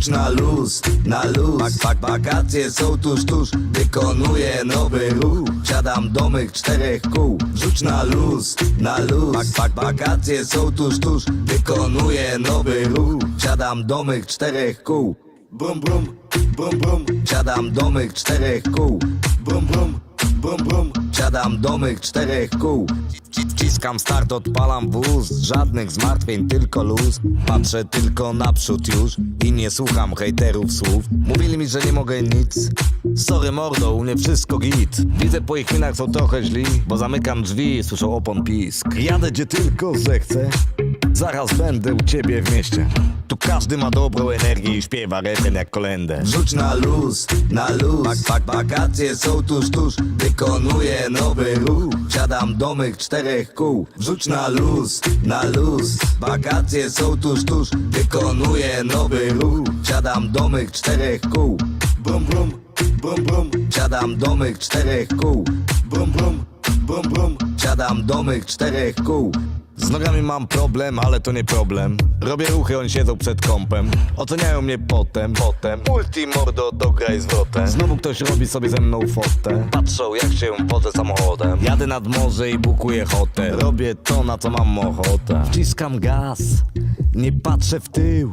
Rzuć na luz, na luz. Bak, bak, Wakacje są tuż, tuż. Wykonuję nowy ruch. Siadam do mych czterech kół. Rzuć na luz, na luz. Bak, bak, Wakacje są tuż, tuż. Wykonuję nowy ruch. Siadam do mych czterech kół. Brum, brum, brum, brum. Siadam do mych czterech kół brum Siadam do mych czterech kół. Wciskam start, odpalam wóz. Żadnych zmartwień, tylko luz. Patrzę tylko naprzód już I nie słucham hejterów słów. Mówili mi, że nie mogę nic. Sorry mordo, u mnie wszystko git. Widzę po ich minach są trochę źli Bo zamykam drzwi i słyszę opon pisk. Jadę gdzie tylko zechcę Zaraz będę u ciebie w mieście. Tu każdy ma dobrą energię i śpiewa refren jak kolendę Rzuć na luz, na luz. Bak, bak, wakacje są tuż, tuż. Wykonuję nowy ruch. Siadam do mych czterech kół. Rzuć na luz, na luz. Wakacje są tuż, tuż. Wykonuję nowy ruch. Siadam do mych czterech kół. Brum, brum, brum, brum. Siadam do mych czterech kół. Brum, brum, brum, brum. Siadam do mych czterech kół z nogami mam problem, ale to nie problem. Robię ruchy, oni siedzą przed kąpem. Oceniają mnie potem, potem. Multi mordo, dograj zwrotem Znowu ktoś robi sobie ze mną fotę. Patrzą jak się wodzę samochodem. Jadę nad morze i bukuję hotel. Robię to, na co mam ochotę. Wciskam gaz, nie patrzę w tył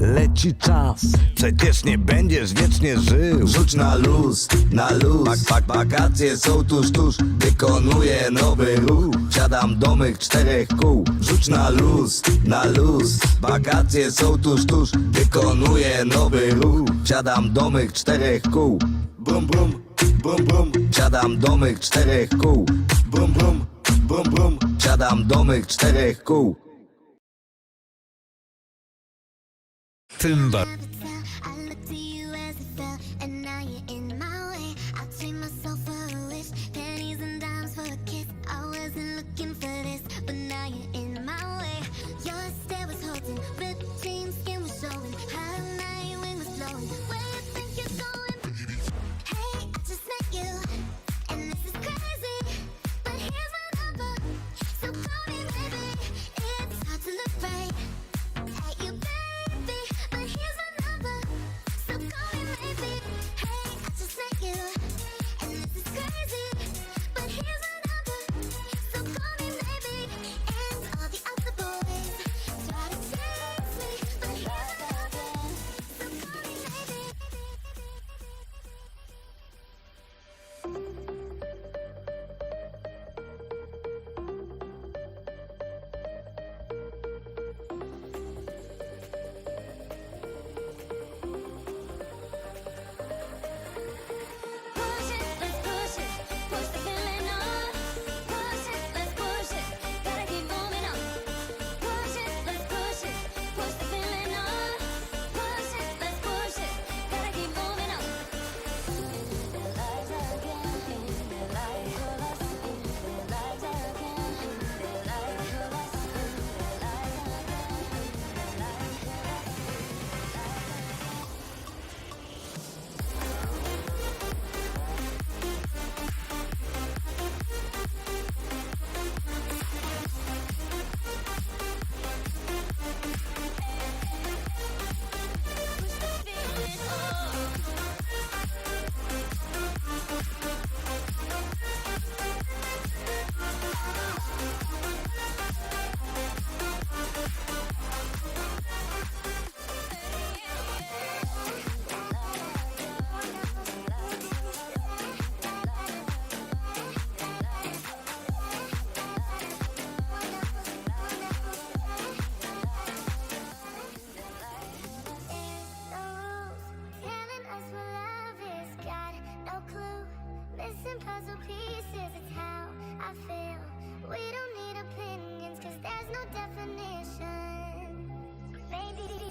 Leci czas, przecież nie będziesz wiecznie żył. Rzuć na luz, na luz. Bak, bak, wakacje są tuż, tuż. Wykonuję nowy ruch. Siadam do mych czterech kół. Rzuć na luz, na luz. Wakacje są tuż, tuż. Wykonuję nowy ruch. Siadam do mych czterech kół. Brum, brum, brum, brum. Siadam do mych czterech kół. Brum, brum, brum, brum. Siadam do mych czterech kół Symba. definition. Baby,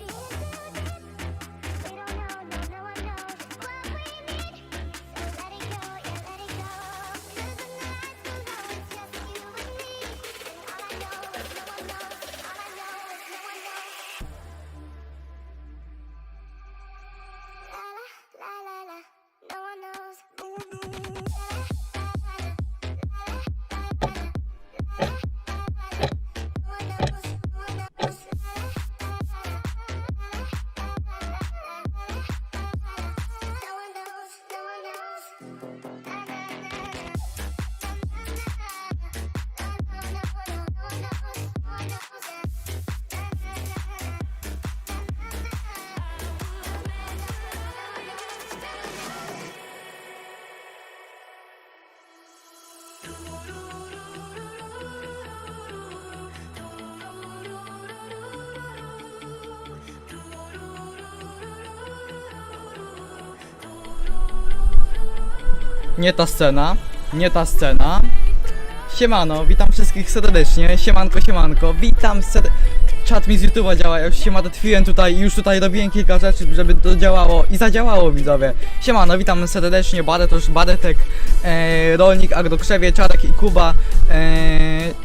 Nie ta scena, nie ta scena. Siemano, witam wszystkich serdecznie. Siemanko, siemanko, witam ser... Czat mi z YouTube'a działa, ja już się martwiłem tutaj i już tutaj robiłem kilka rzeczy, żeby to działało i zadziałało widzowie. Siemano, witam serdecznie, Baretosz, Baretek, e, Rolnik, Agrokrzewie, Czarek i Kuba,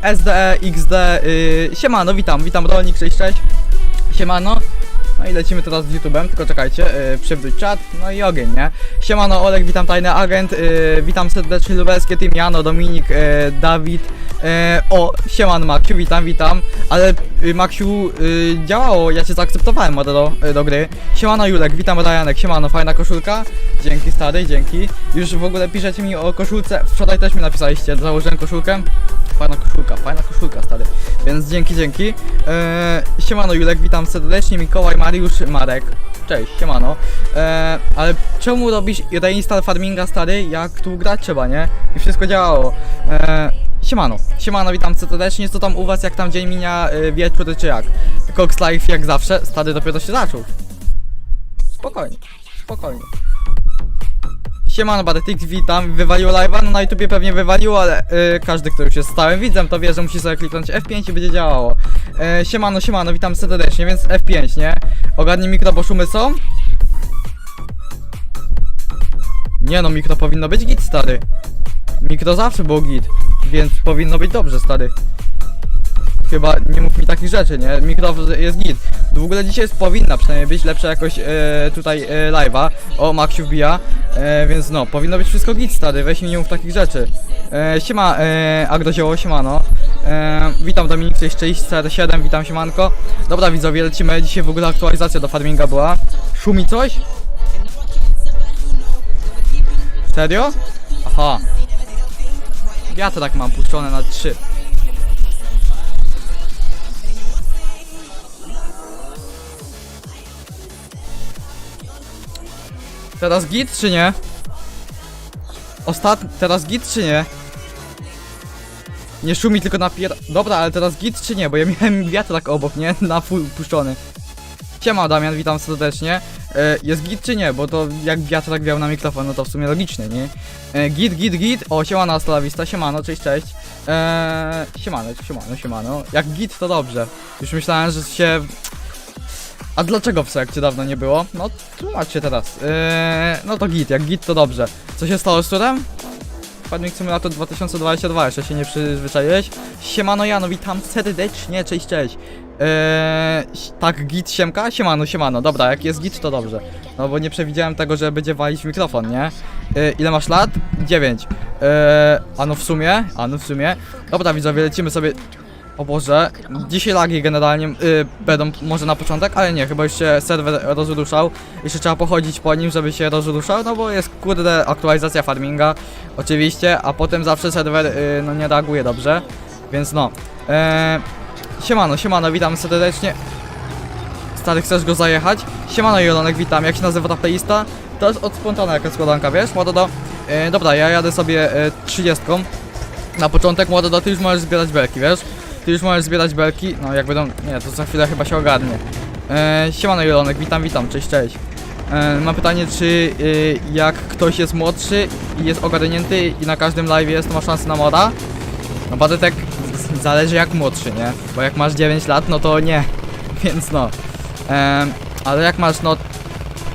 e, SDE, XD, y, Siemano, witam, witam Rolnik, cześć, cześć. Siemano. No i lecimy teraz z YouTube'em, tylko czekajcie, yy, przywróć czat, no i ogień, nie? Siemano, Olek, witam tajny agent, yy, witam serdecznie lubelskie team, Jano, Dominik, yy, Dawid, yy, o, siemano Maksiu, witam, witam, ale yy, Maksiu, yy, działało, ja cię zaakceptowałem do, do, do gry. Siemano Julek, witam Rajanek, siemano, fajna koszulka, dzięki stary, dzięki. Już w ogóle piszecie mi o koszulce, wczoraj też mi napisaliście, założyłem koszulkę. Fajna koszulka, fajna koszulka, stary. Więc dzięki, dzięki. Eee, siemano Julek, witam serdecznie. Mikołaj, Mariusz, Marek. Cześć, siemano. Eee, ale czemu robisz reinstall farminga, stary, jak tu grać trzeba, nie? I wszystko działało. Eee, siemano, siemano, witam serdecznie. Co tam u was, jak tam dzień minia, y, wieczór, czy jak? Cox Life jak zawsze, stary dopiero się zaczął. Spokojnie, spokojnie. Siemano Baretix, witam, wywaliło live'a, no na YouTubie pewnie wywaliło, ale y, każdy, kto już jest stałym widzem, to wie, że musi sobie kliknąć F5 i będzie działało. Y, siemano, siemano, witam serdecznie, więc F5, nie? Ogarnij mikro, bo szumy są? Nie no, mikro powinno być git, stary. Mikro zawsze było git, więc powinno być dobrze, stary. Chyba nie mów mi takich rzeczy, nie? Mikro jest git. W ogóle dzisiaj jest, powinna przynajmniej być lepsza jakoś e, tutaj e, live'a. O, Maxiu wbija. E, więc no, powinno być wszystko git, stary. Weź mi nie mów takich rzeczy. E, siema, e, Agrozioło, siemano. E, witam Dominik 647, witam siemanko. Dobra widzowie, lecimy. Dzisiaj w ogóle aktualizacja do farminga była. Szumi coś? Serio? Aha. Ja to tak mam puszczone na 3. Teraz git czy nie? Ostat... Teraz git czy nie? Nie szumi tylko napier... Dobra, ale teraz git czy nie? Bo ja miałem wiatrak obok, nie? Na full puszczony. Siema Damian, witam serdecznie. E, jest git czy nie? Bo to jak wiatrak wiał na mikrofon, no to w sumie logiczne, nie? E, git, git, git. O, siemano Astalawista, siemano, cześć, cześć. E, siemano, siemano, siemano. Jak git to dobrze. Już myślałem, że się... A dlaczego w sekcie dawno nie było? No, tłumaczcie teraz. Yy, no to git, jak git to dobrze. Co się stało z turem? Farming Simulator 2022, jeszcze się nie przyzwyczaiłeś. Siemano Jano, witam serdecznie, cześć, cześć. Yy, tak, git siemka? Siemano, siemano, dobra, jak jest git to dobrze. No bo nie przewidziałem tego, że będzie walić mikrofon, nie? Yy, ile masz lat? 9. Yy, a no w sumie, a no w sumie. Dobra widzowie, lecimy sobie o Boże, dzisiaj lagi generalnie y, będą może na początek, ale nie, chyba już się serwer rozruszał. Jeszcze trzeba pochodzić po nim, żeby się rozruszał, no bo jest kurde aktualizacja farminga, oczywiście, a potem zawsze serwer y, no nie reaguje dobrze, więc no. E, siemano, siemano, witam serdecznie. Stary, chcesz go zajechać? Siemano Jolonek, witam, jak się nazywa ta playlista? To jest od spontana jakaś składanka, wiesz? Młodo e, dobra, ja jadę sobie e, 30. Na początek, młodo, ty już możesz zbierać belki, wiesz? Ty już możesz zbierać belki, no jak będą, nie, to za chwilę chyba się ogarnie. E, siemano Jelonek, witam, witam, cześć, cześć. E, mam pytanie, czy e, jak ktoś jest młodszy i jest ogarnięty i na każdym live jest, to ma szansę na moda? No Badetek, zależy jak młodszy, nie? Bo jak masz 9 lat, no to nie, więc no. E, ale jak masz, no,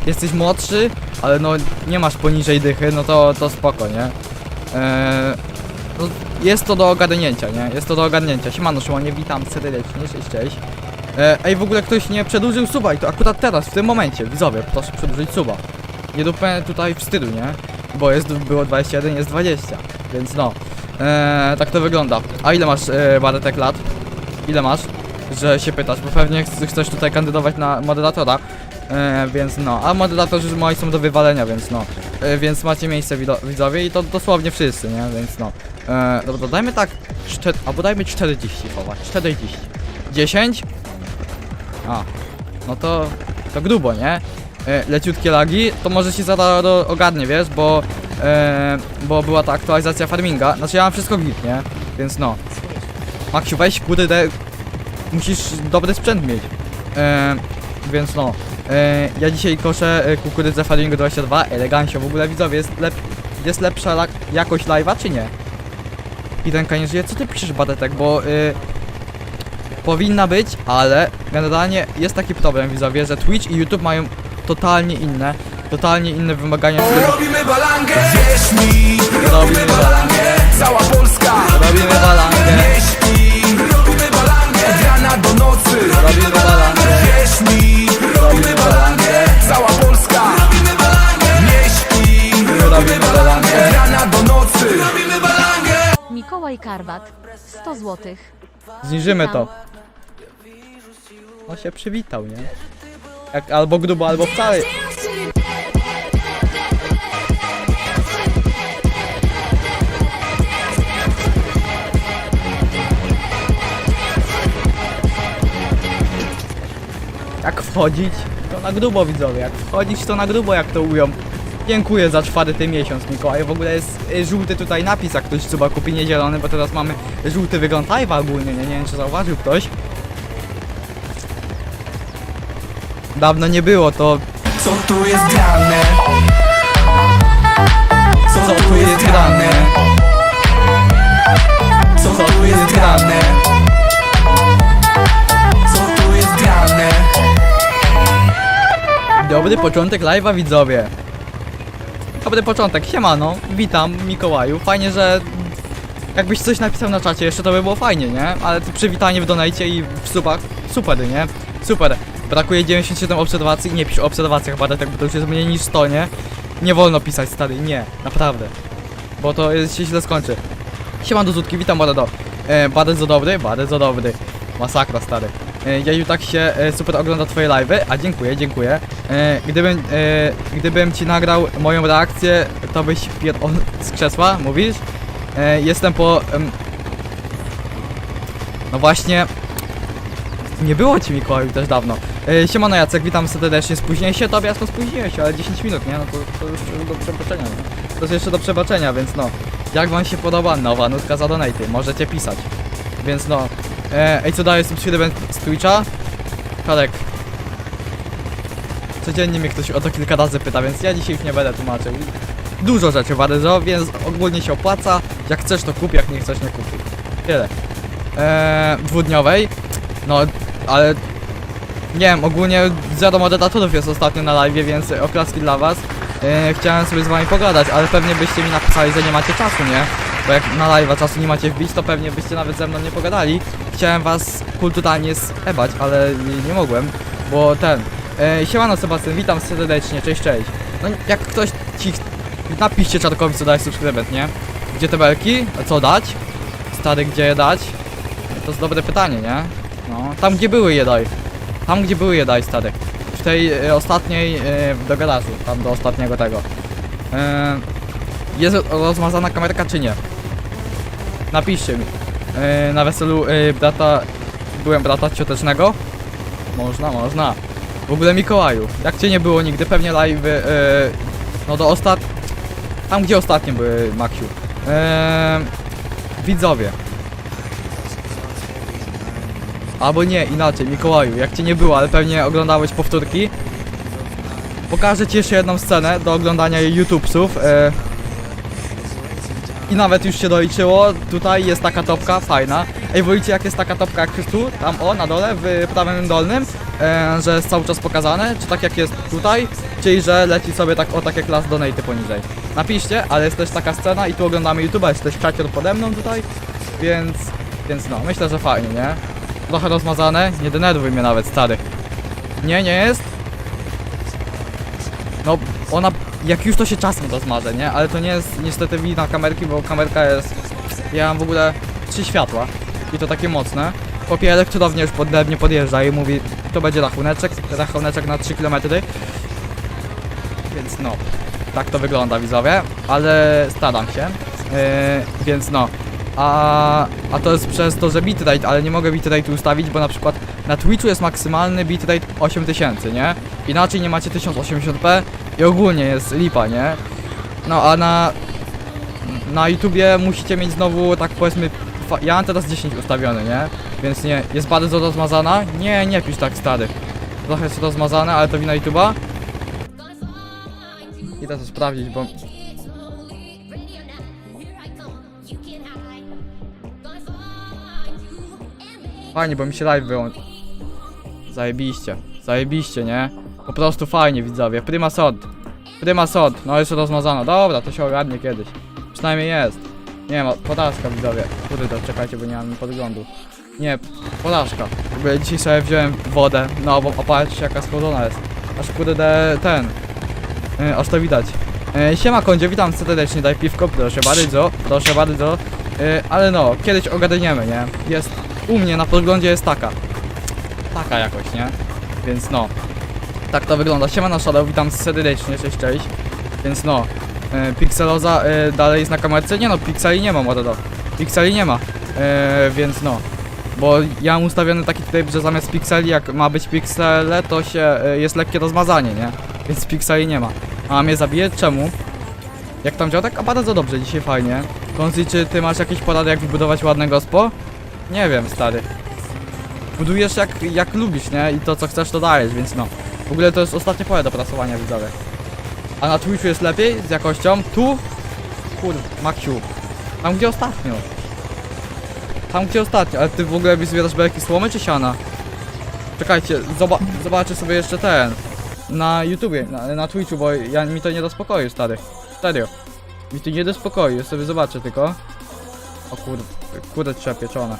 jesteś młodszy, ale no nie masz poniżej dychy, no to, to spoko, nie? E, no, jest to do ogarnięcia, nie? Jest to do ogarnięcia. Siemano Szymonie, witam serdecznie, cześć, cześć. E, ej, w ogóle ktoś nie przedłużył suba i to akurat teraz, w tym momencie, widzowie, proszę przedłużyć suba. Nie dupę tutaj wstydu, nie? Bo jest, było 21, jest 20, więc no. E, tak to wygląda. A ile masz, e, Baretek, lat? Ile masz? Że się pytasz, bo pewnie ch- chcesz tutaj kandydować na moderatora. E, więc no, a moderatorzy moi są do wywalenia, więc no. E, więc macie miejsce widzowie i to dosłownie wszyscy, nie? Więc no. E, dobra, dajmy tak, czter- albo dajmy 40 chować, 40. 10? A, no to, to grubo, nie? E, leciutkie lagi, to może się zaraz ogarnie, wiesz, bo, e, bo była ta aktualizacja farminga, znaczy ja mam wszystko git, nie? Więc no. Maksiu, weź kurde, musisz dobry sprzęt mieć. E, więc no. E, ja dzisiaj koszę e, kukurydzę Farmingo 22, elegancio, w ogóle widzowie, jest lep jest lepsza la- jakość live'a, czy nie? Idenka nie żyje, co ty piszesz, Badetek, bo y, powinna być, ale generalnie jest taki problem, widzowie, że Twitch i YouTube mają totalnie inne, totalnie inne wymagania. Robimy balangę, wierz mi Robimy balangę, cała Polska. Robimy balangę. Mieści, robimy balangę. Od rana do nocy. Robimy balangę. Mikołaj Karwat 100 zł. Zniżymy to. On się przywitał, nie? Jak albo grubo, albo wcale. Jak wchodzić, to na grubo widzowie. Jak wchodzić, to na grubo, jak to ują. Dziękuję za czwarty miesiąc, Mikołaj. W ogóle jest y, żółty tutaj napis, jak ktoś chyba kupi, nie zielony, bo teraz mamy żółty wygląd live'a ogólnie, nie? nie wiem czy zauważył ktoś. Dawno nie było, to Co tu jest grane? co tu jest grane? Co tu jest grane? Co tu jest grane? Dobry początek live'a widzowie. Dobry początek, siemano, witam Mikołaju. Fajnie, że jakbyś coś napisał na czacie jeszcze to by było fajnie, nie? Ale przywitanie w donajcie i w subach, super, nie? Super. Brakuje 97 obserwacji, nie pisz o obserwacjach, będę tak, bo to już jest mniej niż 100, nie? Nie wolno pisać, stary, nie, naprawdę. Bo to się źle skończy. Siemano Zutki, witam bardzo. E, bardzo dobry, bardzo dobry. Masakra, stary. E, Jeju, tak się e, super ogląda twoje live'y, a dziękuję, dziękuję. E, gdybym, gdybym ci nagrał moją reakcję, to byś z krzesła, mówisz? Jestem po... no właśnie... Nie było ci Mikołaju też dawno. Siemano Jacek, witam serdecznie. Spóźniłem się, tobie jasno spóźniłem się, ale 10 minut, nie? No to, to już do przebaczenia, nie? To jest jeszcze do przebaczenia, więc no. Jak wam się podoba nowa nutka za donaty? Możecie pisać. Więc no. E, ej, co daje subskrybent z Twitcha? Kadek. Codziennie mnie ktoś o to kilka razy pyta, więc ja dzisiaj ich nie będę tłumaczył. Dużo rzeczy bardzo, więc ogólnie się opłaca. Jak chcesz to kup, jak nie chcesz nie kupuj. Tyle. E, dwudniowej. No, ale nie wiem, ogólnie zero moderatorów jest ostatnio na live, więc oklaski dla was. E, chciałem sobie z wami pogadać, ale pewnie byście mi napisali, że nie macie czasu, nie? Bo jak na live'a czasu nie macie wbić, to pewnie byście nawet ze mną nie pogadali. Chciałem was kulturalnie zebać, ale nie, mogłem, bo ten... E, siemano Sebastian, witam serdecznie, cześć, cześć. No jak ktoś ci... Napiszcie czarkowi, co dać subskrybent, nie? Gdzie te belki? A co dać? Stary, gdzie je dać? To jest dobre pytanie, nie? No, tam gdzie były je daj. Tam gdzie były je daj, stary. W tej e, ostatniej, e, do garażu, tam do ostatniego tego. E, jest rozmazana kamerka czy nie? Napiszcie mi. E, na weselu e, brata, byłem brata ciotecznego? Można, można. W ogóle Mikołaju, jak cię nie było nigdy, pewnie live, e, no do ostat... Tam gdzie ostatnie były, Maksiu. Widzowie. Albo nie, inaczej, Mikołaju, jak cię nie było, ale pewnie oglądałeś powtórki. Pokażę ci jeszcze jedną scenę do oglądania YouTubesów. E... I nawet już się doliczyło, tutaj jest taka topka, fajna. Ej, wolicie jak jest taka topka jak tu, tam o, na dole, w prawym dolnym, e, że jest cały czas pokazane, czy tak jak jest tutaj, czyli że leci sobie tak o takie klas donate poniżej. Napiszcie, ale jest też taka scena i tu oglądamy YouTube'a, jest też czacior pode mną tutaj, więc, więc no, myślę, że fajnie, nie? Trochę rozmazane, nie denerwuj mnie nawet, stary. Nie, nie jest? No, ona, jak już to się czasem rozmaże, nie? Ale to nie jest niestety wina kamerki, bo kamerka jest... Ja mam w ogóle trzy światła i to takie mocne. Kopie elektrownia już pode mnie podjeżdża i mówi, to będzie rachuneczek, rachuneczek na 3 km. Więc no, tak to wygląda widzowie, ale staram się, yy, więc no. A, a to jest przez to, że bitrate, ale nie mogę bitrate ustawić, bo na przykład na Twitchu jest maksymalny bitrate 8000, nie? Inaczej nie macie 1080p i ogólnie jest lipa, nie? No a na... Na YouTubie musicie mieć znowu, tak powiedzmy... Ja mam teraz 10 ustawiony, nie? Więc nie, jest bardzo rozmazana? Nie, nie pisz tak stary. Trochę jest rozmazane, ale to wina YouTuba. Idę to sprawdzić, bo... Fajnie, bo mi się live wyłączył. Zajebiście, zajebiście, nie? Po prostu fajnie, widzowie. Prima sod. Prima sod. No jeszcze rozmazano. Dobra, to się ogarnie kiedyś. Przynajmniej jest. Nie ma, podażka, widzowie. Kurde, to czekajcie, bo nie mam podglądu. Nie, ogóle dzisiaj sobie wziąłem wodę. No, bo opatrzcie jaka schłodzona jest. Aż kurde ten. Yy, aż to widać. Yy, siema kondzie, witam serdecznie, daj piwko, proszę bardzo, proszę bardzo. Yy, ale no, kiedyś ogarniemy, nie? Jest, u mnie na podglądzie jest taka. Taka jakoś, nie? Więc no. Tak to wygląda. Siema na Shadow, witam serdecznie, cześć, cześć. Więc no. Yy, Pixeloza yy, dalej jest na kamerce? Nie no, Pixeli nie ma, mordo. Pixeli nie ma. Yy, więc no. Bo ja mam ustawiony taki tryb, że zamiast pikseli, jak ma być piksele, to się y, jest lekkie rozmazanie, nie? Więc pikseli nie ma. A mnie zabije? Czemu? Jak tam działa? Tak, a bardzo dobrze, dzisiaj fajnie. Konzi, czy ty masz jakieś porady, jak wybudować ładne gospo? Nie wiem, stary. Budujesz jak, jak lubisz, nie? I to, co chcesz, to dajesz, więc no. W ogóle to jest ostatnie pole do prasowania, widzowie. A na Twitchu jest lepiej? Z jakością? Tu? Kur... Maksiu. Tam, gdzie ostatnio. Tam gdzie ostatnio, ale ty w ogóle zbierasz belki słomy czy siana? Czekajcie, zoba zobaczę sobie jeszcze ten Na YouTubie, na, na Twitchu, bo ja, mi to nie do spokoju, stary Serio Mi to nie do spokoju, sobie zobaczę tylko O kurde, kurde trzeba pieczone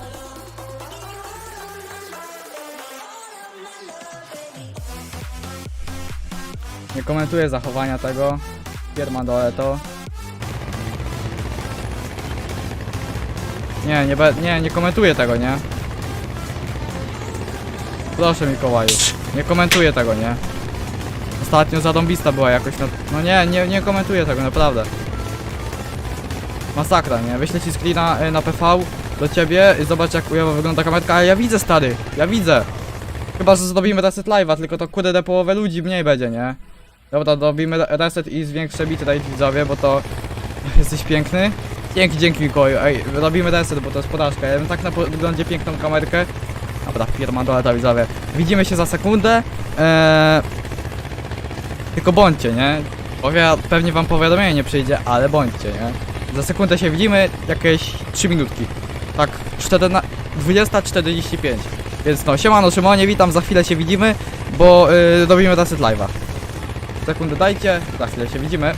Nie komentuję zachowania tego Pierdolę to Nie, nie, nie, nie komentuję tego, nie? Proszę Mikołaju, nie komentuję tego, nie? Ostatnio zarąbista była jakoś na... No nie, nie, nie komentuję tego, naprawdę. Masakra, nie? Wyślę ci screena y, na PV do ciebie i zobacz jak ujowo wygląda kamerka, ale ja widzę stary, ja widzę. Chyba, że zrobimy reset live'a, tylko to kurde połowę ludzi mniej będzie, nie? Dobra, robimy re- reset i zwiększę bitrate widzowie, bo to... Jesteś piękny. Dzięki, dzięki Mikołaju. Ej, robimy reset, bo to jest porażka. Ja bym tak na wyglądzie piękną kamerkę. Dobra, firma doleta widzowie. Widzimy się za sekundę. Eee... Tylko bądźcie, nie? Powie, pewnie wam powiadomienie nie przyjdzie, ale bądźcie, nie? Za sekundę się widzimy, jakieś 3 minutki. Tak, 14... 20.45. Więc no, siemano Szymonie, witam, za chwilę się widzimy, bo yy, robimy reset live'a. Sekundę dajcie, za chwilę się widzimy.